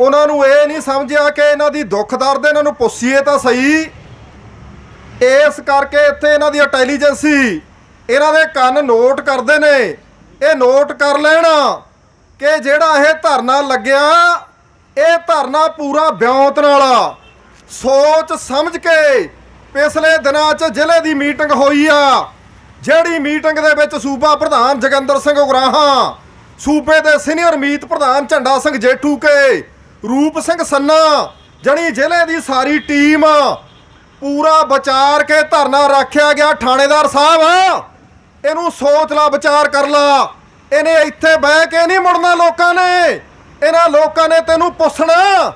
ਉਹਨਾਂ ਨੂੰ ਇਹ ਨਹੀਂ ਸਮਝਿਆ ਕਿ ਇਹਨਾਂ ਦੀ ਦੁੱਖ ਦਰਦ ਇਹਨਾਂ ਨੂੰ ਪੁੱਛੀਏ ਤਾਂ ਸਹੀ। ਇਸ ਕਰਕੇ ਇੱਥੇ ਇਹਨਾਂ ਦੀ ਇੰਟੈਲੀਜੈਂਸੀ ਇਹਨਾਂ ਦੇ ਕੰਨ ਨੋਟ ਕਰਦੇ ਨੇ। ਇਹ ਨੋਟ ਕਰ ਲੈਣ ਕਿ ਜਿਹੜਾ ਇਹ ਧਰਨਾ ਲੱਗਿਆ, ਇਹ ਧਰਨਾ ਪੂਰਾ ਬਿਉਂਤ ਨਾਲ ਆ। ਸੋਚ ਸਮਝ ਕੇ ਪਿਛਲੇ ਦਿਨਾਂ 'ਚ ਜ਼ਿਲ੍ਹੇ ਦੀ ਮੀਟਿੰਗ ਹੋਈ ਆ। ਜਿਹੜੀ ਮੀਟਿੰਗ ਦੇ ਵਿੱਚ ਸੂਬਾ ਪ੍ਰਧਾਨ ਜਗਿੰਦਰ ਸਿੰਘ ਉਗਰਾਹਾਂ, ਸੂਬੇ ਦੇ ਸੀਨੀਅਰ ਮੀਤ ਪ੍ਰਧਾਨ ਝੰਡਾ ਸਿੰਘ ਜੇਠੂ ਕੇ ਰੂਪ ਸਿੰਘ ਸੰਨਾ, ਜਣੀ ਜ਼ਿਲ੍ਹੇ ਦੀ ਸਾਰੀ ਟੀਮ, ਪੂਰਾ ਵਿਚਾਰ ਕੇ ਧਰਨਾ ਰੱਖਿਆ ਗਿਆ ਥਾਣੇਦਾਰ ਸਾਹਿਬ। ਇਹਨੂੰ ਸੋਚ ਲਾ, ਵਿਚਾਰ ਕਰ ਲਾ। ਇਹਨੇ ਇੱਥੇ ਬਹਿ ਕੇ ਨਹੀਂ ਮੁੜਨਾ ਲੋਕਾਂ ਨੇ। ਇਹਨਾਂ ਲੋਕਾਂ ਨੇ ਤੈਨੂੰ ਪੁੱਛਣਾ।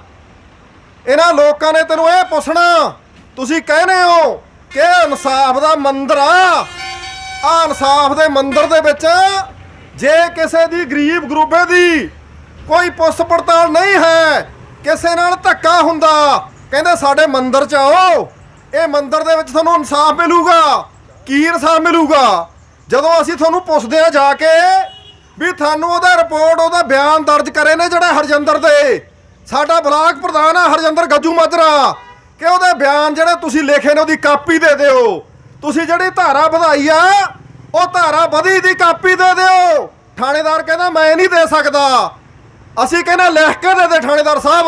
ਇਹਨਾਂ ਲੋਕਾਂ ਨੇ ਤੈਨੂੰ ਇਹ ਪੁੱਛਣਾ, ਤੁਸੀਂ ਕਹਿੰਦੇ ਹੋ ਕਿ ਇਨਸਾਫ ਦਾ ਮੰਦਰ ਆ। ਆ ਇਨਸਾਫ ਦੇ ਮੰਦਰ ਦੇ ਵਿੱਚ ਜੇ ਕਿਸੇ ਦੀ ਗਰੀਬ ਗਰੂਬੇ ਦੀ ਕੋਈ ਪੁੱਛ ਪੜਤਾਲ ਨਹੀਂ ਹੈ। ਕਿਸੇ ਨਾਲ ਧੱਕਾ ਹੁੰਦਾ। ਕਹਿੰਦੇ ਸਾਡੇ ਮੰਦਰ ਚ ਆਓ। ਇਹ ਮੰਦਰ ਦੇ ਵਿੱਚ ਤੁਹਾਨੂੰ ਇਨਸਾਫ ਮਿਲੂਗਾ। ਕੀ ਇਨਸਾਫ ਮਿਲੂਗਾ। ਜਦੋਂ ਅਸੀਂ ਤੁਹਾਨੂੰ ਪੁੱਛਦੇ ਆ ਜਾ ਕੇ ਵੀ ਤੁਹਾਨੂੰ ਉਹਦਾ ਰਿਪੋਰਟ, ਉਹਦਾ ਬਿਆਨ ਦਰਜ ਕਰੇ ਨੇ ਜਿਹੜੇ ਹਰਜਿੰਦਰ ਦੇ। ਸਾਡਾ ਬਲਾਕ ਪ੍ਰਧਾਨ ਆ ਹਰਜਿੰਦਰ ਗੱਜੂ ਮਾਜਰਾ। ਕਿ ਉਹਦੇ ਬਿਆਨ ਜਿਹੜੇ ਤੁਸੀਂ ਲਿਖੇ ਨੇ ਉਹਦੀ ਕਾਪੀ ਦੇ ਦਿਓ। ਤੁਸੀਂ ਜਿਹੜੀ ਧਾਰਾ ਵਧਾਈ ਆ, ਉਹ ਧਾਰਾ ਵਧੀ ਦੀ ਕਾਪੀ ਦੇ ਦਿਓ। ਥਾਣੇਦਾਰ ਕਹਿੰਦਾ, ਮੈਂ ਨਹੀਂ ਦੇ ਸਕਦਾ। ਅਸੀਂ ਕਹਿੰਦੇ ਲਿਖ ਕੇ ਦੇ ਦੇ ਥਾਣੇਦਾਰ ਸਾਹਿਬ,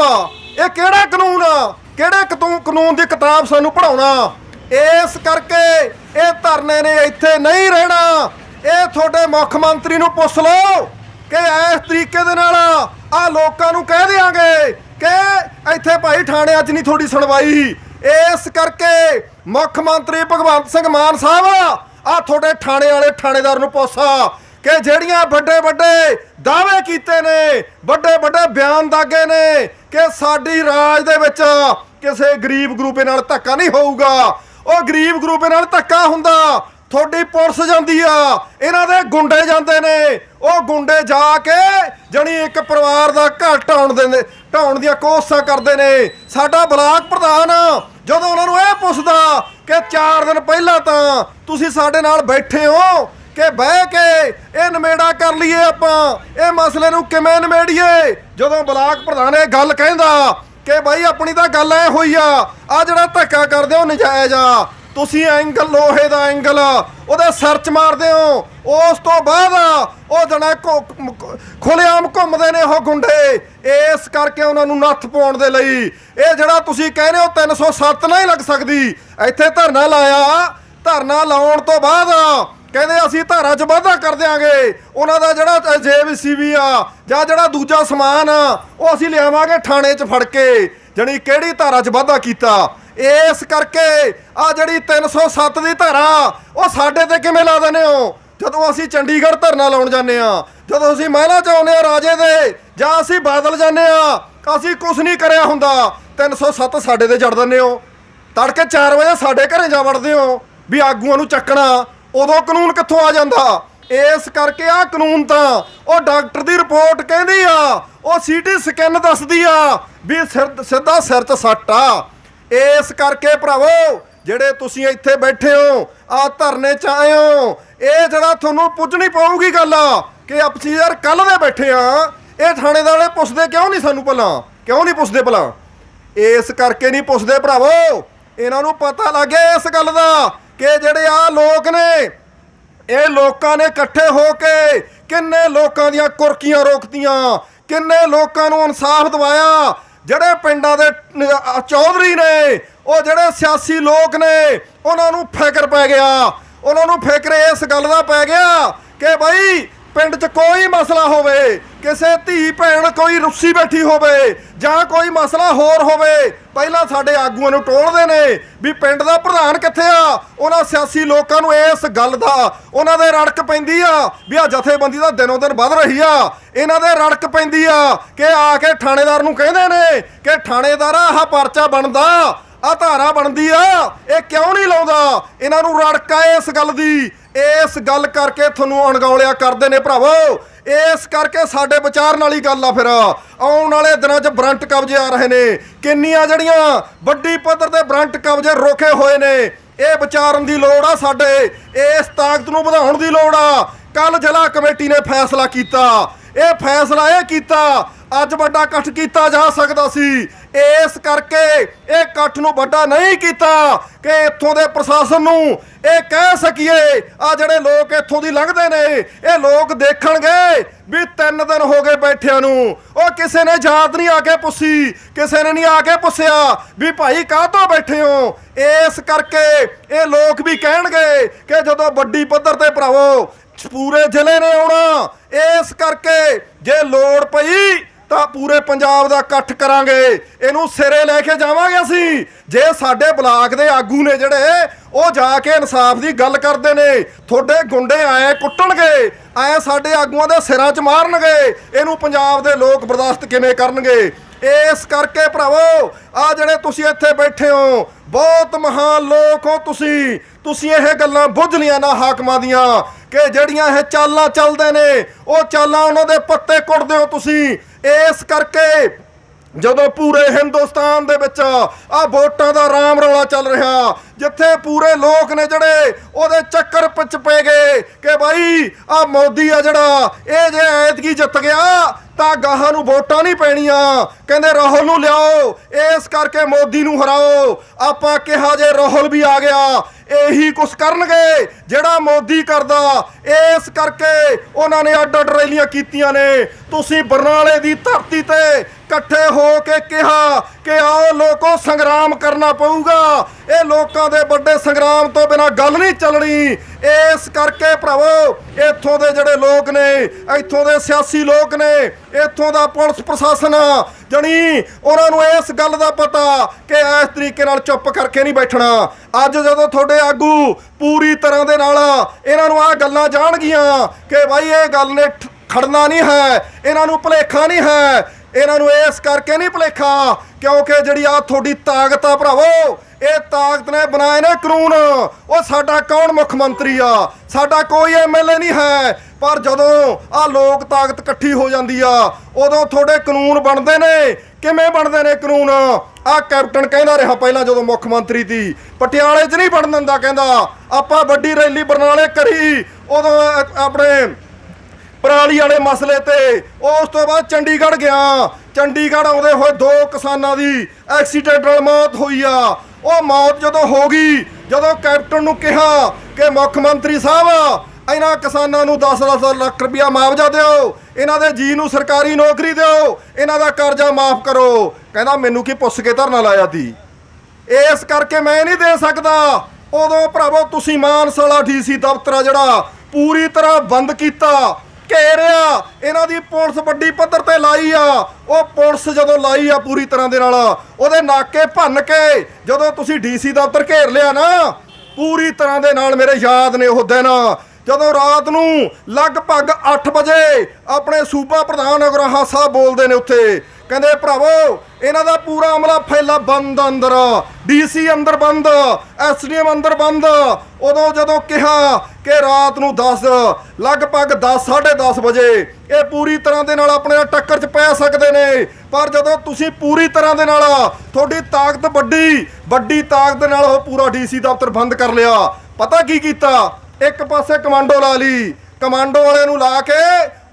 ਇਹ ਕਿਹੜਾ ਕਾਨੂੰਨ ਆ? ਕਿਹੜੇ ਕਤੂ- ਕਾਨੂੰਨ ਦੀ ਕਿਤਾਬ ਸਾਨੂੰ ਪੜਾਉਣਾ ਇਸ ਕਰਕੇ ਇਹ ਧਰਨੇ ਨੇ ਇੱਥੇ ਨਹੀਂ ਰਹਿਣਾ। ਇਹ ਤੁਹਾਡੇ ਮੁੱਖ ਮੰਤਰੀ ਨੂੰ ਪੁੱਛ ਲਓ ਕਿ ਇਸ ਤਰੀਕੇ ਦੇ ਨਾਲ ਆ ਲੋਕਾਂ ਨੂੰ ਕਹਿ ਦਿਆਂਗੇ ਕਿ ਇੱਥੇ ਭਾਈ ਥਾਣੇ ਅੱਜ ਨਹੀਂ ਤੁਹਾਡੀ ਸੁਣਵਾਈ। ਇਸ ਕਰਕੇ ਮੁੱਖ ਮੰਤਰੀ ਭਗਵੰਤ ਸਿੰਘ ਮਾਨ ਸਾਹਿਬ ਆ ਤੁਹਾਡੇ ਥਾਣੇ ਵਾਲੇ ਥਾਣੇਦਾਰ ਨੂੰ ਪੁੱਛਾ। ਕਿ ਜਿਹੜੀਆਂ ਵੱਡੇ ਵੱਡੇ ਦਾਅਵੇ ਕੀਤੇ ਨੇ, ਵੱਡੇ ਵੱਡੇ ਬਿਆਨ ਦਾਗੇ ਨੇ ਕਿ ਸਾਡੀ ਰਾਜ ਦੇ ਵਿੱਚ ਕਿਸੇ ਗਰੀਬ ਗਰੂਪੇ ਨਾਲ ਧੱਕਾ ਨਹੀਂ ਹੋਊਗਾ। ਉਹ ਗਰੀਬ ਗਰੂਪੇ ਨਾਲ ਧੱਕਾ ਹੁੰਦਾ, ਤੁਹਾਡੀ ਪੁਲਿਸ ਜਾਂਦੀ ਆ, ਇਹਨਾਂ ਦੇ ਗੁੰਡੇ ਜਾਂਦੇ ਨੇ। ਉਹ ਗੁੰਡੇ ਜਾ ਕੇ ਜਣੀ ਇੱਕ ਪਰਿਵਾਰ ਦਾ ਘਰ ਢਾਉਣ ਦੇ ਨੇ, ਢਾਉਣ ਦੀਆਂ ਕੋਸ਼ਿਸ਼ਾਂ ਕਰਦੇ ਨੇ। ਸਾਡਾ ਬਲਾਕ ਪ੍ਰਧਾਨ ਜਦੋਂ ਉਹਨਾਂ ਨੂੰ ਇਹ ਪੁੱਛਦਾ ਕਿ 4 ਦਿਨ ਪਹਿਲਾਂ ਤਾਂ ਤੁਸੀਂ ਸਾਡੇ ਨਾਲ ਬੈਠੇ ਹੋ ਕਿ ਬਹਿ ਕੇ ਇਹ ਨਿਮੇੜਾ ਕਰ ਲਈਏ ਆਪਾਂ। ਇਹ ਮਸਲੇ ਨੂੰ ਕਿਵੇਂ ਨਿਮੇੜੀਏ? ਜਦੋਂ ਬਲਾਕ ਪ੍ਰਧਾਨ ਇਹ ਗੱਲ ਕਹਿੰਦਾ ਕਿ ਬਾਈ ਆਪਣੀ ਤਾਂ ਗੱਲ ਐ ਹੋਈ ਆ ਆ ਜਿਹੜਾ ਧੱਕਾ ਕਰਦੇ ਹੋ ਨਜਾਇਜ਼ ਆ, ਤੁਸੀਂ ਐਂਗਲ, ਲੋਹੇ ਦਾ ਐਂਗਲ, ਉਹਦੇ ਸਿਰ ਮਾਰਦੇ ਹੋ, ਉਸ ਤੋਂ ਬਾਅਦ ਉਹ ਜਣਾ ਖੁੱਲੇਆਮ ਘੁੰਮਦੇ ਨੇ ਉਹ ਗੁੰਡੇ। ਇਸ ਕਰਕੇ ਉਹਨਾਂ ਨੂੰ ਨੱਥ ਪਾਉਣ ਦੇ ਲਈ। ਇਹ ਜਿਹੜਾ ਤੁਸੀਂ ਕਹਿੰਦੇ ਹੋ 307 ਨਹੀਂ ਲੱਗ ਸਕਦੀ। ਇੱਥੇ ਧਰਨਾ ਲਾਇਆ, ਧਰਨਾ ਲਾਉਣ ਤੋਂ ਬਾਅਦ ਕਹਿੰਦੇ ਅਸੀਂ ਧਾਰਾ 'ਚ ਵਾਧਾ ਕਰ ਦਿਆਂਗੇ। ਉਹਨਾਂ ਦਾ ਜਿਹੜਾ ਜੇਬੀਸੀਬੀ ਆ, ਜਾਂ ਜਿਹੜਾ ਦੂਜਾ ਸਮਾਨ ਆ, ਉਹ ਅਸੀਂ ਲਿਆਵਾਂਗੇ ਥਾਣੇ 'ਚ ਫੜ ਕੇ। ਜਣੀ ਕਿਹੜੀ ਧਾਰਾ 'ਚ ਵਾਧਾ ਕੀਤਾ? ਇਸ ਕਰਕੇ ਆ ਜਿਹੜੀ 307 ਦੀ ਧਾਰਾ, ਉਹ ਸਾਡੇ ਤੇ ਕਿਵੇਂ ਲਾ ਦਿੰਦੇ ਹੋ? ਜਦੋਂ ਅਸੀਂ ਚੰਡੀਗੜ੍ਹ ਧਰਨਾ ਲਾਉਣ ਜਾਂਦੇ ਆ ਜਦੋਂ ਅਸੀਂ ਮਹਿਲਾ ਚ ਆਉਂਦੇ ਆ ਰਾਜੇ ਦੇ, ਜਾਂ ਅਸੀਂ ਬਾਦਲ ਜਾਂਦੇ ਆ ਅਸੀਂ ਕੁਝ ਨਹੀਂ ਕਰਿਆ ਹੁੰਦਾ। 307 ਸਾਡੇ ਤੇ ਜੜ ਦਿੰਦੇ ਹੋ। ਤੜਕੇ 4 ਵਜੇ ਸਾਡੇ ਘਰੇ ਜਾ ਵੜਦੇ ਹੋ, ਵੀ ਆਗੂਆਂ ਨੂੰ ਚੱਕਣਾ। ਉਦੋਂ ਕਾਨੂੰਨ ਕਿੱਥੋਂ ਆ ਜਾਂਦਾ? ਇਸ ਕਰਕੇ ਆ ਕਾਨੂੰਨ ਤਾਂ। ਉਹ ਡਾਕਟਰ ਦੀ ਰਿਪੋਰਟ ਕਹਿੰਦੀ ਆ, ਉਹ ਸੀਟੀ ਸਕੈਨ ਦੱਸਦੀ ਆ ਵੀ ਸਿੱਧਾ ਸਿਰ 'ਚ ਸੱਟ ਆ। ਇਸ ਕਰਕੇ ਭਰਾਵੋ, ਜਿਹੜੇ ਤੁਸੀਂ ਇੱਥੇ ਬੈਠੇ ਹੋ ਆ ਧਰਨੇ ਚ ਆਏ ਹੋ, ਇਹ ਜਿਹੜਾ ਤੁਹਾਨੂੰ ਪੁੱਛਣੀ ਪਊਗੀ ਗੱਲ ਕਿ ਆਪਸੀ ਯਾਰ ਕੱਲ ਦੇ ਬੈਠੇ ਆ, ਇਹ ਥਾਣੇਦਾਰ ਵਾਲੇ ਪੁੱਛਦੇ ਕਿਉਂ ਨਹੀਂ ਸਾਨੂੰ ਭਲਾ? ਕਿਉਂ ਨਹੀਂ ਪੁੱਛਦੇ ਭਲਾ? ਇਸ ਕਰਕੇ ਨਹੀਂ ਪੁੱਛਦੇ ਭਰਾਵੋ। ਇਹਨਾਂ ਨੂੰ ਪਤਾ ਲੱਗਿਆ ਇਸ ਗੱਲ ਦਾ ਕਿ ਜਿਹੜੇ ਆ ਲੋਕ ਨੇ, ਇਹ ਲੋਕਾਂ ਨੇ ਇਕੱਠੇ ਹੋ ਕੇ ਕਿੰਨੇ ਲੋਕਾਂ ਦੀਆਂ ਕੁਰਕੀਆਂ ਰੋਕਤੀਆਂ, ਕਿੰਨੇ ਲੋਕਾਂ ਨੂੰ ਇਨਸਾਫ ਦਿਵਾਇਆ। ਜਿਹੜੇ ਪਿੰਡਾਂ ਦੇ ਚੌਧਰੀ ਨੇ, ਉਹ ਜਿਹੜੇ ਸਿਆਸੀ ਲੋਕ ਨੇ, ਉਹਨਾਂ ਨੂੰ ਫਿਕਰ ਪੈ ਗਿਆ। ਉਹਨਾਂ ਨੂੰ ਫਿਕਰ ਇਸ ਗੱਲ ਦਾ ਪੈ ਗਿਆ ਕਿ ਬਈ ਪਿੰਡ 'ਚ ਕੋਈ ਮਸਲਾ ਹੋਵੇ, ਕਿਸੇ ਧੀ ਭੈਣ ਕੋਈ ਰੁੱਸੀ ਬੈਠੀ ਹੋਵੇ ਜਾਂ ਕੋਈ ਮਸਲਾ ਹੋਰ ਹੋਵੇ, ਪਹਿਲਾਂ ਸਾਡੇ ਆਗੂਆਂ ਨੂੰ ਟੋਲਦੇ ਨੇ ਵੀ ਪਿੰਡ ਦਾ ਪ੍ਰਧਾਨ ਕਿੱਥੇ ਆ? ਉਹਨਾਂ ਸਿਆਸੀ ਲੋਕਾਂ ਨੂੰ ਇਸ ਗੱਲ ਦਾ, ਉਹਨਾਂ ਦੇ ਰੜਕ ਪੈਂਦੀ ਆ ਵੀ ਆ ਜਥੇਬੰਦੀ ਦਾ ਦਿਨੋਂ ਦਿਨ ਵੱਧ ਰਹੀ ਆ। ਇਹਨਾਂ ਦੇ ਰੜਕ ਪੈਂਦੀ ਆ ਕਿ ਆ ਕੇ ਥਾਣੇਦਾਰ ਨੂੰ ਕਹਿੰਦੇ ਨੇ ਕਿ ਥਾਣੇਦਾਰ, ਆਹ ਪਰਚਾ ਬਣਦਾ ਆ ਧਾਰਾ ਬਣਦੀ ਆ, ਇਹ ਕਿਉਂ ਨਹੀਂ ਲਾਉਂਦਾ? ਇਹਨਾਂ ਨੂੰ ਰੜਕਾ ਇਸ ਗੱਲ ਦੀ। ਇਸ ਗੱਲ ਕਰਕੇ ਤੁਹਾਨੂੰ ਅਣਗੌਲਿਆ ਕਰਦੇ ਨੇ ਭਰਾਵੋ। ਇਸ ਕਰਕੇ ਸਾਡੇ ਵਿਚਾਰ ਨਾਲ ਹੀ ਗੱਲ ਆ ਫਿਰ। ਆਉਣ ਵਾਲੇ ਦਿਨਾਂ 'ਚ ਬਰੰਟ ਕਬਜ਼ੇ ਆ ਰਹੇ ਨੇ। ਕਿੰਨੀਆਂ ਜਿਹੜੀਆਂ ਵੱਡੀ ਪੱਧਰ ਤੇ ਬਰੰਟ ਕਬਜ਼ੇ ਰੋਕੇ ਹੋਏ ਨੇ, ਇਹ ਵਿਚਾਰਨ ਦੀ ਲੋੜ ਆ ਸਾਡੇ। ਇਸ ਤਾਕਤ ਨੂੰ ਵਧਾਉਣ ਦੀ ਲੋੜ ਆ। ਕੱਲ ਜ਼ਿਲ੍ਹਾ ਕਮੇਟੀ ਨੇ ਫੈਸਲਾ ਕੀਤਾ। ਇਹ ਫੈਸਲਾ ਇਹ ਕੀਤਾ, ਅੱਜ ਵੱਡਾ ਇਕੱਠ ਕੀਤਾ ਜਾ ਸਕਦਾ ਸੀ। ਇਸ ਕਰਕੇ ਇਹ ਇਕੱਠ ਨੂੰ ਵੱਡਾ ਨਹੀਂ ਕੀਤਾ ਕਿ ਇੱਥੋਂ ਦੇ ਪ੍ਰਸ਼ਾਸਨ ਨੂੰ ਇਹ ਕਹਿ ਸਕੀਏ, ਆ ਜਿਹੜੇ ਲੋਕ ਇੱਥੋਂ ਦੀ ਲੰਘਦੇ ਨੇ, ਇਹ ਲੋਕ ਦੇਖਣਗੇ ਵੀ ਤਿੰਨ ਦਿਨ ਹੋ ਗਏ ਬੈਠਿਆਂ ਨੂੰ। ਉਹ ਕਿਸੇ ਨੇ ਜਾਤ ਨਹੀਂ ਆ ਕੇ ਪੁੱਛੀ, ਕਿਸੇ ਨੇ ਨਹੀਂ ਆ ਕੇ ਪੁੱਛਿਆ ਵੀ ਭਾਈ ਕਾਹ ਤੋਂ ਬੈਠੇ ਹੋ? ਇਸ ਕਰਕੇ ਇਹ ਲੋਕ ਵੀ ਕਹਿਣਗੇ ਕਿ ਜਦੋਂ ਵੱਡੀ ਪੱਧਰ ਤੇ ਭਰਾਵੋ ਪੂਰੇ ਜ਼ਿਲ੍ਹੇ ਨੇ ਆਉਣਾ। ਇਸ ਕਰਕੇ ਜੇ ਲੋੜ ਪਈ ਤਾਂ ਪੂਰੇ ਪੰਜਾਬ ਦਾ ਇਕੱਠ ਕਰਾਂਗੇ। ਇਹਨੂੰ ਸਿਰੇ ਲੈ ਕੇ ਜਾਵਾਂਗੇ ਅਸੀਂ। ਜੇ ਸਾਡੇ ਬਲਾਕ ਦੇ ਆਗੂ ਨੇ ਜਿਹੜੇ, ਉਹ ਜਾ ਕੇ ਇਨਸਾਫ ਦੀ ਗੱਲ ਕਰਦੇ ਨੇ, ਤੁਹਾਡੇ ਗੁੰਡੇ ਆਏ ਕੁੱਟਣਗੇ, ਐ ਸਾਡੇ ਆਗੂਆਂ ਦੇ ਸਿਰਾਂ 'ਚ ਮਾਰਨਗੇ। ਇਹਨੂੰ ਪੰਜਾਬ ਦੇ ਲੋਕ ਬਰਦਾਸ਼ਤ ਕਿਵੇਂ ਕਰਨਗੇ? ਇਸ ਕਰਕੇ ਭਰਾਵੋ, ਆ ਜਿਹੜੇ ਤੁਸੀਂ ਇੱਥੇ ਬੈਠੇ ਹੋ, ਬਹੁਤ ਮਹਾਨ ਲੋਕ ਹੋ ਤੁਸੀਂ। ਤੁਸੀਂ ਇਹ ਗੱਲਾਂ ਬੁੱਝ ਲੀਆਂ ਨਾ ਹਾਕਮਾਂ ਦੀਆਂ, ਕਿ ਜਿਹੜੀਆਂ ਇਹ ਚਾਲਾਂ ਚੱਲਦੇ ਨੇ, ਉਹ ਚਾਲਾਂ ਉਹਨਾਂ ਦੇ ਪੱਤੇ ਕੁੱਟਦੇ ਹੋ ਤੁਸੀਂ। ਇਸ ਕਰਕੇ ਜਦੋਂ ਪੂਰੇ ਹਿੰਦੁਸਤਾਨ ਦੇ ਵਿੱਚ ਆ ਵੋਟਾਂ ਦਾ ਰਾਮ ਰੌਲਾ ਚੱਲ ਰਿਹਾ, ਜਿੱਥੇ ਪੂਰੇ ਲੋਕ ਨੇ ਜਿਹੜੇ ਉਹਦੇ ਚੱਕਰ ਪਿੱਛ ਪੈ ਗਏ ਕਿ ਬਾਈ ਆ ਮੋਦੀ ਆ ਜਿਹੜਾ, ਇਹ ਜੇ ਐਤਕੀ ਜਿੱਤ ਗਿਆ ਤਾਂ ਗਾਹਾਂ ਨੂੰ ਵੋਟਾਂ ਨਹੀਂ ਪੈਣੀਆਂ। ਕਹਿੰਦੇ ਰਾਹੁਲ ਨੂੰ ਲਿਆਓ, ਇਸ ਕਰਕੇ ਮੋਦੀ ਨੂੰ ਹਰਾਓ। ਆਪਾਂ ਕਿਹਾ ਜੇ ਰਾਹੁਲ ਵੀ ਆ ਗਿਆ, ਇਹੀ ਕੁਛ ਕਰਨਗੇ, ਜਿਹੜਾ ਮੋਦੀ ਕਰਦਾ, ਇਸ ਕਰਕੇ ਉਹਨਾਂ ਨੇ ਅੱਡ ਅੱਡ ਰੈਲੀਆਂ ਕੀਤੀਆਂ ਨੇ। ਤੁਸੀਂ ਬਰਨਾਲੇ ਦੀ ਧਰਤੀ ਤੇ ਇਕੱਠੇ ਹੋ ਕੇ ਕਿਹਾ ਕਿ ਆਓ ਲੋਕੋ ਸੰਗਰਾਮ ਕਰਨਾ ਪਊਗਾ। ਇਹ ਲੋਕਾਂ ਦੇ ਵੱਡੇ ਸੰਗਰਾਮ ਤੋਂ ਬਿਨਾ ਗੱਲ ਨਹੀਂ ਚੱਲਣੀ। ਇਸ ਕਰਕੇ ਭਰਾਵੋ, ਇੱਥੋਂ ਦੇ ਜਿਹੜੇ ਲੋਕ ਨੇ, ਇੱਥੋਂ ਦੇ ਸਿਆਸੀ ਲੋਕ ਨੇ, ਇੱਥੋਂ ਦਾ ਪੁਲਿਸ ਪ੍ਰਸ਼ਾਸਨ, ਜਣੀ ਉਹਨਾਂ ਨੂੰ ਇਸ ਗੱਲ ਦਾ ਪਤਾ ਕਿ ਇਸ ਤਰੀਕੇ ਨਾਲ ਚੁੱਪ ਕਰਕੇ ਨਹੀਂ ਬੈਠਣਾ। ਅੱਜ ਜਦੋਂ ਤੁਹਾਡੇ ਆਗੂ ਪੂਰੀ ਤਰ੍ਹਾਂ ਦੇ ਨਾਲ ਇਹਨਾਂ ਨੂੰ ਆਹ ਗੱਲਾਂ ਜਾਣਗੀਆਂ ਕਿ ਭਾਈ ਇਹ ਗੱਲ ਨੇ ਠ- ਖੜਨਾ ਨਹੀਂ ਹੈ, ਇਹਨਾਂ ਨੂੰ ਭੁਲੇਖਾ ਨਹੀਂ ਹੈ। ਇਹਨਾਂ ਨੂੰ ਇਸ ਕਰਕੇ ਨਹੀਂ ਭੁਲੇਖਾ, ਕਿਉਂਕਿ ਜਿਹੜੀ ਆ ਤੁਹਾਡੀ ਤਾਕਤ ਆ ਭਰਾਵੋ, ਇਹ ਤਾਕਤ ਨੇ ਬਣਾਏ ਨੇ ਕਾਨੂੰਨ। ਉਹ ਸਾਡਾ ਕੌਣ ਮੁੱਖ ਮੰਤਰੀ ਆ? ਸਾਡਾ ਕੋਈ ਐਮਐਲਏ ਨਹੀਂ ਹੈ। ਪਰ ਜਦੋਂ ਆ ਲੋਕ ਤਾਕਤ ਇਕੱਠੀ ਹੋ ਜਾਂਦੀ ਆ, ਉਦੋਂ ਤੁਹਾਡੇ ਕਾਨੂੰਨ ਬਣਦੇ ਨੇ। ਕਿਵੇਂ ਬਣਦੇ ਨੇ ਕਾਨੂੰਨ? ਆ ਕੈਪਟਨ ਕਹਿੰਦਾ ਰਿਹਾ ਪਹਿਲਾਂ ਜਦੋਂ ਮੁੱਖ ਮੰਤਰੀ ਸੀ ਪਟਿਆਲੇ 'ਚ ਨਹੀਂ ਬਣਨ ਦਿੰਦਾ, ਕਹਿੰਦਾ, ਆਪਾਂ ਵੱਡੀ ਰੈਲੀ ਬਰਨਾਲੇ ਕਰੀ, ਉਦੋਂ ਆਪਣੇ ਪਰਾਲੀ ਵਾਲੇ ਮਸਲੇ ਤੇ। ਉਸ ਤੋਂ ਬਾਅਦ ਚੰਡੀਗੜ੍ਹ ਗਿਆ। ਚੰਡੀਗੜ੍ਹ ਆਉਂਦੇ ਹੋਏ ਦੋ ਕਿਸਾਨਾਂ ਦੀ ਐਕਸੀਡੈਂਟ ਨਾਲ ਮੌਤ ਹੋਈ ਆ। ਉਹ ਮੌਤ ਜਦੋਂ ਹੋ ਗਈ, ਜਦੋਂ ਕੈਪਟਨ ਨੂੰ ਕਿਹਾ ਕਿ ਮੁੱਖ ਮੰਤਰੀ ਸਾਹਿਬ, ਇਹਨਾਂ ਕਿਸਾਨਾਂ ਨੂੰ 10-10 ਲੱਖ ਰੁਪਇਆ ਮੁਆਵਜ਼ਾ ਦਿਓ, ਇਹਨਾਂ ਦੇ ਜੀ ਨੂੰ ਸਰਕਾਰੀ ਨੌਕਰੀ ਦਿਓ, ਇਹਨਾਂ ਦਾ ਕਰਜ਼ਾ ਮਾਫ ਕਰੋ। ਕਹਿੰਦਾ, ਮੈਨੂੰ ਕੀ ਪੁੱਛ ਕੇ ਧਰਨਾ ਲਾਇਆ ਤੀ? ਇਸ ਕਰਕੇ ਮੈਂ ਨਹੀਂ ਦੇ ਸਕਦਾ। ਉਦੋਂ ਭਰਾਵੋ, ਤੁਸੀਂ ਮਾਨਸਾਲਾ ਡੀਸੀ ਦਫ਼ਤਰ ਆ ਜਿਹੜਾ ਪੂਰੀ ਤਰ੍ਹਾਂ ਬੰਦ ਕੀਤਾ। ਘੇਰਿਆ ਇਹਨਾਂ ਦੀ ਪੁਲਿਸ ਵੱਡੀ ਪੱਧਰ ਤੇ ਲਾਈ ਆ। ਉਹ ਪੁਲਿਸ ਜਦੋਂ ਲਾਈ ਆ ਪੂਰੀ ਤਰ੍ਹਾਂ ਦੇ ਨਾਲ, ਉਹਦੇ ਨਾਕੇ ਭੰਨ ਕੇ ਜਦੋਂ ਤੁਸੀਂ ਡੀਸੀ ਦਫ਼ਤਰ ਘੇਰ ਲਿਆ ਨਾ, ਪੂਰੀ ਤਰ੍ਹਾਂ ਦੇ ਨਾਲ ਮੇਰੇ ਯਾਦ ਨੇ ਉਹ ਦਿਨ। ਜਦੋਂ ਰਾਤ ਨੂੰ ਲਗਭਗ 8 ਵਜੇ ਆਪਣੇ ਸੂਬਾ ਪ੍ਰਧਾਨ ਅਗਰਾਹਾ ਸਾਹਿਬ ਬੋਲਦੇ ਨੇ ਉੱਥੇ, ਕਹਿੰਦੇ, ਭਰਾਵੋ, ਇਹਨਾਂ ਦਾ ਪੂਰਾ ਅਮਲਾ ਫੈਲਾ ਬੰਦ ਅੰਦਰ ਡੀਸੀ ਅੰਦਰ ਬੰਦ, ਐਸਡੀਐਮ ਅੰਦਰ ਬੰਦ। ਉਦੋਂ ਜਦੋਂ ਕਿਹਾ ਕਿ ਰਾਤ ਨੂੰ 10 ਲਗਭਗ 10 10:30 ਵਜੇ ਇਹ ਪੂਰੀ ਤਰ੍ਹਾਂ ਦੇ ਨਾਲ ਆਪਣੇ ਨਾਲ ਟੱਕਰ 'ਚ ਪੈ ਸਕਦੇ ਨੇ। ਪਰ ਜਦੋਂ ਤੁਸੀਂ ਪੂਰੀ ਤਰ੍ਹਾਂ ਦੇ ਨਾਲ ਤੁਹਾਡੀ ਤਾਕਤ ਵੱਡੀ ਵੱਡੀ ਤਾਕਤ ਨਾਲ ਉਹ ਪੂਰਾ ਡੀਸੀ ਦਫ਼ਤਰ ਬੰਦ ਕਰ ਲਿਆ। ਪਤਾ ਕੀ ਕੀਤਾ? ਇੱਕ ਪਾਸੇ ਕਮਾਂਡੋ ਲਾ ਲਈ। ਕਮਾਂਡੋ ਵਾਲੇ ਨੂੰ ਲਾ ਕੇ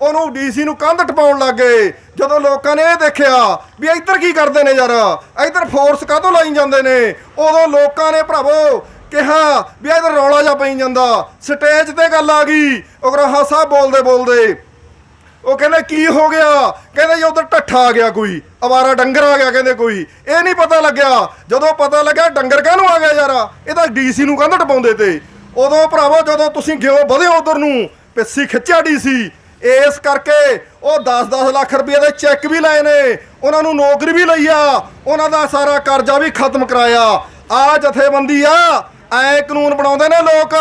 ਉਹਨੂੰ ਡੀਸੀ ਨੂੰ ਕੰਧ ਟਪਾਉਣ ਗਏ। ਜਦੋਂ ਲੋਕਾਂ ਨੇ ਇਹ ਦੇਖਿਆ ਵੀ ਇੱਧਰ ਕੀ ਕਰਦੇ ਨੇ ਯਾਰ, ਇੱਧਰ ਫੋਰਸ ਕਾਹਤੋਂ ਲਾਈ ਜਾਂਦੇ ਨੇ? ਉਦੋਂ ਲੋਕਾਂ ਨੇ ਭਰਾਵੋ ਕਿਹਾ ਵੀ ਇੱਧਰ ਰੌਲਾ ਜਾ ਪਈ ਜਾਂਦਾ। ਸਟੇਜ ਤੇ ਗੱਲ ਆ ਗਈ। ਉਗਰਾਹਾ ਸਾਹਿਬ ਬੋਲਦੇ ਬੋਲਦੇ ਉਹ ਕਹਿੰਦੇ, ਕੀ ਹੋ ਗਿਆ? ਕਹਿੰਦੇ, ਜੀ ਉਧਰ ਢੱਠਾ ਆ ਗਿਆ ਕੋਈ। ਅਵਾਰਾ ਡੰਗਰ ਆ ਗਿਆ, ਕਹਿੰਦੇ ਕੋਈ। ਇਹ ਨਹੀਂ ਪਤਾ ਲੱਗਿਆ। ਜਦੋਂ ਪਤਾ ਲੱਗਾ ਡੰਗਰ ਕਾਹਨੂੰ ਆ ਗਿਆ ਯਾਰ? ਇਹ ਤਾਂ ਡੀਸੀ ਨੂੰ ਕਹਿੰਦੇ ਟਪਾਉਂਦੇ ਤੇ। ਉਦੋਂ ਭਰਾਵਾ, ਜਦੋਂ ਤੁਸੀਂ ਗਿਓ ਵਧੇ ਉਧਰ ਨੂੰ, ਪਿੱਸੀ ਖਿੱਚਿਆ ਡੀਸੀ। ਇਸ ਕਰਕੇ ਉਹ 10-10 ਲੱਖ ਰੁਪਏ ਦੇ ਚੈੱਕ ਵੀ ਲਏ ਨੇ। ਉਹਨਾਂ ਨੂੰ ਨੌਕਰੀ ਵੀ ਲਈ ਆ। ਉਹਨਾਂ ਦਾ ਸਾਰਾ ਕਰਜ਼ਾ ਵੀ ਖਤਮ ਕਰਾਇਆ। ਆ ਜਥੇਬੰਦੀ ਆ ਐ ਕਾਨੂੰਨ ਬਣਾਉਂਦੇ ਨੇ ਲੋਕ।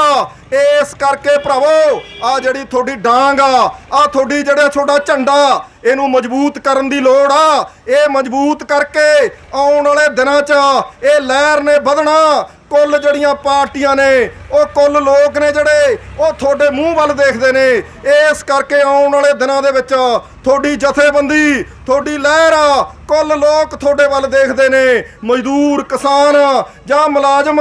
ਇਸ ਕਰਕੇ ਭਰਾਵੋ, ਆ ਜਿਹੜੀ ਤੁਹਾਡੀ ਡਾਂਗ ਆ ਆ ਤੁਹਾਡੀ ਜਿਹੜਾ ਤੁਹਾਡਾ ਝੰਡਾ, ਇਹਨੂੰ ਮਜ਼ਬੂਤ ਕਰਨ ਦੀ ਲੋੜ ਆ। ਇਹ ਮਜ਼ਬੂਤ ਕਰਕੇ ਆਉਣ ਵਾਲੇ ਦਿਨਾਂ 'ਚ ਇਹ ਲਹਿਰ ਨੇ ਵਧਣਾ। ਕੁੱਲ ਜਿਹੜੀਆਂ ਪਾਰਟੀਆਂ ਨੇ, ਉਹ ਕੁੱਲ ਲੋਕ ਨੇ ਜਿਹੜੇ, ਉਹ ਤੁਹਾਡੇ ਮੂੰਹ ਵੱਲ ਦੇਖਦੇ ਨੇ। ਇਸ ਕਰਕੇ ਆਉਣ ਵਾਲੇ ਦਿਨਾਂ ਦੇ ਵਿੱਚ ਤੁਹਾਡੀ ਜਥੇਬੰਦੀ, ਤੁਹਾਡੀ ਲਹਿਰ ਕੁੱਲ ਲੋਕ ਤੁਹਾਡੇ ਵੱਲ ਦੇਖਦੇ ਨੇ। ਮਜ਼ਦੂਰ, ਕਿਸਾਨ ਜਾਂ ਮੁਲਾਜ਼ਮ,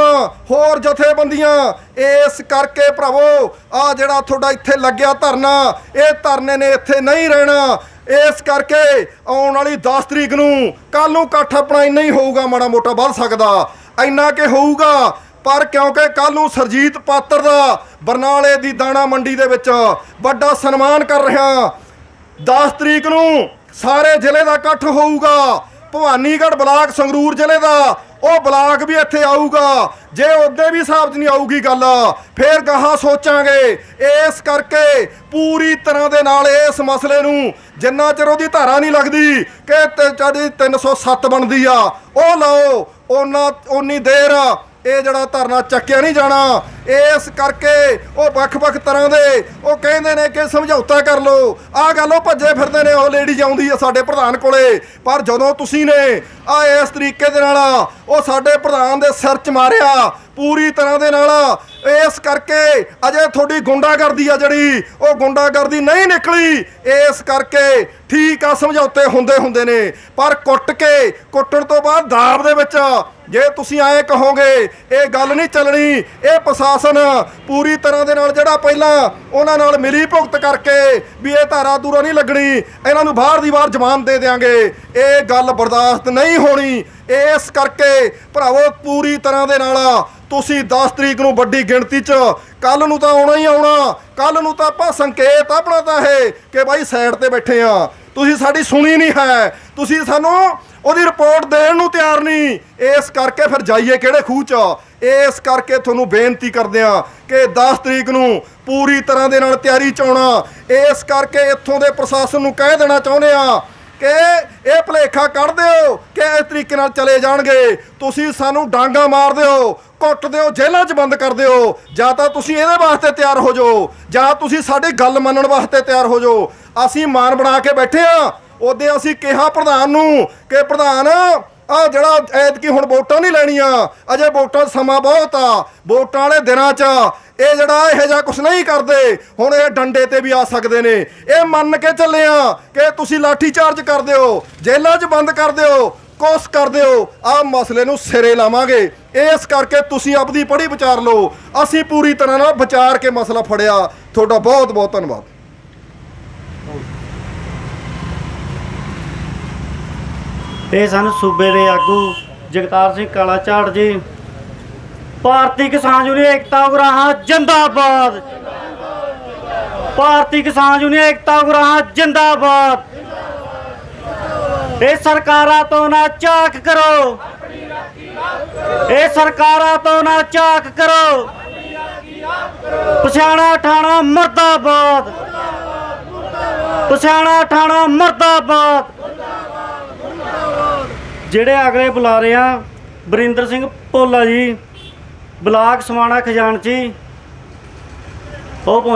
ਹੋਰ ਜਥੇਬੰਦੀਆਂ, ਇਸ ਕਰਕੇ ਭਰਾਵੋ, ਆ ਜਿਹੜਾ ਤੁਹਾਡਾ ਇੱਥੇ ਲੱਗਿਆ ਧਰਨਾ, ਇਹ ਧਰਨੇ ਨੇ ਇੱਥੇ ਨਹੀਂ ਰਹਿਣਾ। ਇਸ ਕਰਕੇ ਆਉਣ ਵਾਲੀ 10 ਤਰੀਕ ਨੂੰ ਕੱਲ ਨੂੰ ਇਕੱਠ ਆਪਣਾ ਇੰਨਾ ਹੀ ਹੋਊਗਾ, ਮਾੜਾ ਮੋਟਾ ਵੱਧ ਸਕਦਾ। ਇੰਨਾ ਕਿ ਹੋਊਗਾ। ਪਰ ਕਿਉਂਕਿ ਕੱਲ ਨੂੰ ਸਰਜੀਤ ਪਾਤਰ ਦਾ ਬਰਨਾਲੇ ਦੀ ਦਾਣਾ ਮੰਡੀ ਦੇ ਵਿੱਚ ਵੱਡਾ ਸਨਮਾਨ ਕਰ ਰਿਹਾ। 10 ਤਰੀਕ ਨੂੰ ਸਾਰੇ ਜ਼ਿਲ੍ਹੇ ਦਾ ਇਕੱਠ ਹੋਊਗਾ। ਭਵਾਨੀਗੜ੍ਹ ਬਲਾਕ ਸੰਗਰੂਰ ਜ਼ਿਲ੍ਹੇ ਦਾ ਉਹ ਬਲਾਕ ਵੀ ਇੱਥੇ ਆਊਗਾ। ਜੇ ਉਹਦੇ ਵੀ ਹਿਸਾਬ 'ਚ ਨਹੀਂ ਆਊਗੀ ਗੱਲ, ਫੇਰ ਗਾਹਾਂ ਸੋਚਾਂਗੇ। ਇਸ ਕਰਕੇ ਪੂਰੀ ਤਰ੍ਹਾਂ ਦੇ ਨਾਲ ਇਸ ਮਸਲੇ ਨੂੰ ਜਿੰਨਾ ਚਿਰ ਉਹਦੀ ਧਾਰਾ ਨਹੀਂ ਲੱਗਦੀ ਕਿ ਤੇ ਜਿਹੜੀ 307 ਬਣਦੀ ਆ, ਉਹ ਲਾਓ, ਉਹਨਾਂ ਉਨੀ ਦੇਰ ਇਹ ਜਿਹੜਾ ਧਰਨਾ ਚੱਕਿਆ ਨਹੀਂ ਜਾਣਾ, ਇਸ ਕਰਕੇ ਉਹ ਵੱਖ-ਵੱਖ ਤਰ੍ਹਾਂ ਦੇ ਉਹ ਕਹਿੰਦੇ ਨੇ ਕਿ ਸਮਝੌਤਾ ਕਰ ਲਓ। ਆਹ ਗੱਲ ਉਹ ਭੱਜੇ ਫਿਰਦੇ ਨੇ, ਉਹ ਲੇਡੀ ਆਉਂਦੀ ਆ ਸਾਡੇ ਪ੍ਰਧਾਨ ਕੋਲੇ। ਪਰ ਜਦੋਂ ਤੁਸੀਂ ਨੇ ਆ ਇਸ ਤਰੀਕੇ ਦੇ ਨਾਲ ਉਹ ਸਾਡੇ ਪ੍ਰਧਾਨ ਦੇ ਸਿਰ 'ਚ ਮਾਰਿਆ ਪੂਰੀ ਤਰ੍ਹਾਂ ਦੇ ਨਾਲ। ਇਸ ਕਰਕੇ ਅਜੇ ਤੁਹਾਡੀ ਗੁੰਡਾਗਰਦੀ ਆ ਜਿਹੜੀ, ਉਹ ਗੁੰਡਾਗਰਦੀ ਨਹੀਂ ਨਿਕਲੀ। ਇਸ ਕਰਕੇ ਠੀਕ ਆ, ਸਮਝੌਤੇ ਹੁੰਦੇ ਹੁੰਦੇ ਨੇ। ਪਰ ਕੁੱਟ ਕੇ, ਕੁੱਟਣ ਤੋਂ ਬਾਅਦ ਦਾਬ ਦੇ ਵਿੱਚ, ਜੇ ਤੁਸੀਂ ਐਂ ਕਹੋਗੇ, ਇਹ ਗੱਲ ਨਹੀਂ ਚੱਲਣੀ। ਇਹ ਪ੍ਰਸ਼ਾਸਨ ਪੂਰੀ ਤਰ੍ਹਾਂ ਦੇ ਨਾਲ ਜਿਹੜਾ ਪਹਿਲਾਂ ਉਹਨਾਂ ਨਾਲ ਮਿਲੀ ਭੁਗਤ ਕਰਕੇ ਵੀ ਇਹ ਧਾਰਾ ਦੂਰਾ ਨਹੀਂ ਲੱਗਣੀ, ਇਹਨਾਂ ਨੂੰ ਬਾਹਰ ਦੀ ਬਾਹਰ ਜ਼ਮਾਨ ਦੇ ਦੇਾਂਗੇ ਇਹ ਗੱਲ ਬਰਦਾਸ਼ਤ ਨਹੀਂ ਹੋਣੀ। ਇਸ ਕਰਕੇ ਭਰਾਵੋ ਪੂਰੀ ਤਰ੍ਹਾਂ ਦੇ ਨਾਲ ਤੁਸੀਂ 10 ਤਰੀਕ ਨੂੰ ਵੱਡੀ ਗਿਣਤੀ 'ਚ ਕੱਲ ਨੂੰ ਤਾਂ ਆਉਣਾ ਹੀ ਆਉਣਾ ਕੱਲ ਨੂੰ ਤਾਂ ਆਪਾਂ ਸੰਕੇਤ ਆਪਣਾ ਤਾਂ ਇਹ ਕਿ ਬਾਈ ਸਾਈਡ ਤੇ ਬੈਠੇ ਆ। ਤੁਸੀਂ ਸਾਡੀ ਸੁਣੀ ਨਹੀਂ ਹੈ, ਤੁਸੀਂ ਸਾਨੂੰ ਉਹਦੀ ਰਿਪੋਰਟ ਦੇਣ ਨੂੰ ਤਿਆਰ ਨਹੀਂ। ਇਸ ਕਰਕੇ ਫਿਰ ਜਾਈਏ ਕਿਹੜੇ ਖੂਹ 'ਚ? ਇਸ ਕਰਕੇ ਤੁਹਾਨੂੰ ਬੇਨਤੀ ਕਰਦੇ ਆ ਕਿ 10 ਤਰੀਕ ਨੂੰ ਪੂਰੀ ਤਰ੍ਹਾਂ ਦੇ ਨਾਲ ਤਿਆਰੀ ਚ ਆਉਣਾ। ਇਸ ਕਰਕੇ ਇੱਥੋਂ ਦੇ ਪ੍ਰਸ਼ਾਸਨ ਨੂੰ ਕਹਿ ਦੇਣਾ ਚਾਹੁੰਦੇ ਆ ਕਿ ਇਹ ਭਲੇਖਾ ਕੱਢ ਦਿਓ ਕਿ ਇਸ ਤਰੀਕੇ ਨਾਲ ਚਲੇ ਜਾਣਗੇ। ਤੁਸੀਂ ਸਾਨੂੰ ਡਾਂਗਾ ਮਾਰ ਦਿਓ, ਕੁੱਟ ਦਿਓ, ਜੇਲ੍ਹਾਂ 'ਚ ਬੰਦ ਕਰ ਦਿਓ। ਜਾਂ ਤਾਂ ਤੁਸੀਂ ਇਹਦੇ ਵਾਸਤੇ ਤਿਆਰ ਹੋ ਜਾਓ, ਜਾਂ ਤੁਸੀਂ ਸਾਡੀ ਗੱਲ ਮੰਨਣ ਵਾਸਤੇ ਤਿਆਰ ਹੋ ਜਾਓ। ਅਸੀਂ ਮਾਨ ਬਣਾ ਕੇ ਬੈਠੇ ਆ। ਉਹਦੇ ਅਸੀਂ ਕਿਹਾ ਪ੍ਰਧਾਨ ਨੂੰ ਕਿ ਪ੍ਰਧਾਨ ਆ ਜਿਹੜਾ ਐਤਕੀ ਹੁਣ ਵੋਟਾਂ ਨਹੀਂ ਲੈਣੀਆਂ, ਅਜੇ ਵੋਟਾਂ ਸਮਾਂ ਬਹੁਤ ਆ। ਵੋਟਾਂ ਵਾਲੇ ਦਿਨਾਂ 'ਚ ਇਹ ਜਿਹੜਾ ਇਹੋ ਜਿਹਾ ਕੁਝ ਨਹੀਂ ਕਰਦੇ, ਹੁਣ ਇਹ ਡੰਡੇ ਤੇ ਵੀ ਆ ਸਕਦੇ ਨੇ। ਇਹ ਮੰਨ ਕੇ ਚੱਲੇ ਆ ਕਿ ਤੁਸੀਂ ਲਾਠੀ ਚਾਰਜ ਕਰ ਦਿਓ ਜੇਲ੍ਹਾਂ 'ਚ ਬੰਦ ਕਰ ਦਿਓ ਕੋਸ ਕਰ ਦਿਓ ਆ ਮਸਲੇ ਨੂੰ ਸਿਰੇ ਲਾਵਾਂਗੇ। ਇਸ ਕਰਕੇ ਤੁਸੀਂ ਆਪਦੀ ਪੜੀ ਵਿਚਾਰ ਲਓ। ਅਸੀਂ ਪੂਰੀ ਤਰ੍ਹਾਂ ਨਾਲ ਵਿਚਾਰ ਕੇ ਮਸਲਾ ਫੜਿਆ। ਤੁਹਾਡਾ ਬਹੁਤ ਬਹੁਤ ਧੰਨਵਾਦ। ਇਹ ਸਨ ਸੂਬੇ ਦੇ ਆਗੂ ਜਗਤਾਰ ਸਿੰਘ ਕਾਲਾ ਝਾੜ ਜੀ। ਭਾਰਤੀ ਕਿਸਾਨ ਯੂਨੀਅਨ ਏਕਤਾ ਉਗਰਾਹਾਂ ਜਿੰਦਾਬਾਦ। ਭਾਰਤੀ ਕਿਸਾਨ ਯੂਨੀਅਨ ਏਕਤਾ ਉਗਰਾਹਾਂ ਜਿੰਦਾਬਾਦ। ਇਹ ਸਰਕਾਰਾਂ ਤੋਂ ਨਾ ਝਾਕ ਕਰੋ। ਇਹ ਸਰਕਾਰਾਂ ਤੋਂ ਨਾ ਝਾਕ ਕਰੋ। ਪਛਾਣਾ ਠਾਣਾ ਮਰਦਾਬਾਦ। ਪਛਾਣਾ ਠਾਣਾ ਮਰਦਾਬਾਦ। ਜਿਹੜੇ ਅਗਲੇ ਬੁਲਾ ਰਹੇ ਆ ਬਰਿੰਦਰ ਸਿੰਘ ਭੋਲਾ ਜੀ ਬਲਾਕ ਸਮਾਣਾ ਖਜ਼ਾਨਚੀ ਉਹ ਪਹੁੰਚ